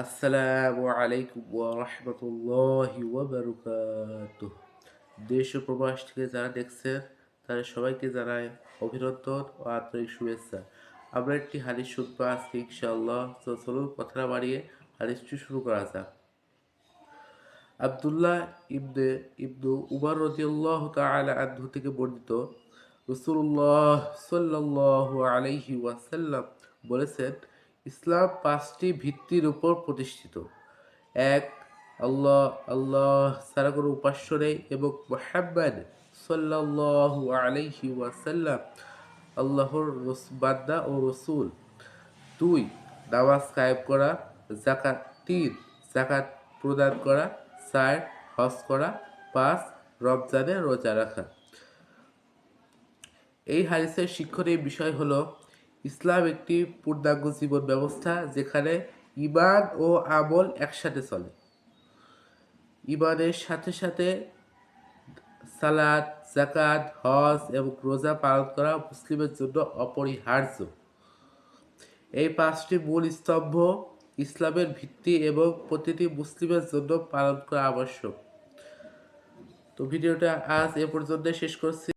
আসসালামু আলাইকুম রাহমাতুল্লাহি ওয়া বারাকাতুহ দেশ প্রবাস থেকে যারা দেখছেন, তাদের সবাইকে জানাই অভিনন্দন ও আন্তরিক শুভেচ্ছা। আমরা একটি হাদিস শুনব আজকে ইনশাআল্লাহ। চলুন কথা বাড়িয়ে হাদিসটি শুরু করা যাক। আবদুল্লাহ ইবনে, ইবনু উমর রাদিয়াল্লাহু তাআলা থেকে বর্ণিত রাসূলুল্লাহ সাল্লাল্লাহু আলাইহি ওয়াসাল্লাম বলেছেন ইসলাম পাঁচটি ভিত্তির উপর প্রতিষ্ঠিত। এক, আল্লাহ আল্লাহ সারা কোনো উপাস্য নেই এবং মোহাম্মদ সাল্লাল্লাহু আলাইহি ওয়াসাল্লাম আল্লাহর বান্দা ও রসুল। দুই, নামাজ কায়েম করা জাকাত তিন জাকাত প্রদান করা। চার, হজ করা। পাঁচ, রমজানে রোজা রাখা। এই হাদিসের শিক্ষণীয় বিষয় হলো ইসলাম একটি পূর্ণাঙ্গ জীবন ব্যবস্থা যেখানে ইমান ও আমল একসাথে চলে। ইমানের সাথে সাথে সালাদ জাকাত হজ এবং রোজা পালন করা মুসলিমের জন্য অপরিহার্য। এই পাঁচটি মূল স্তম্ভ ইসলামের ভিত্তি এবং প্রতিটি মুসলিমের জন্য পালন করা আবশ্যক। তো ভিডিওটা আজ এ পর্যন্ত শেষ করছি।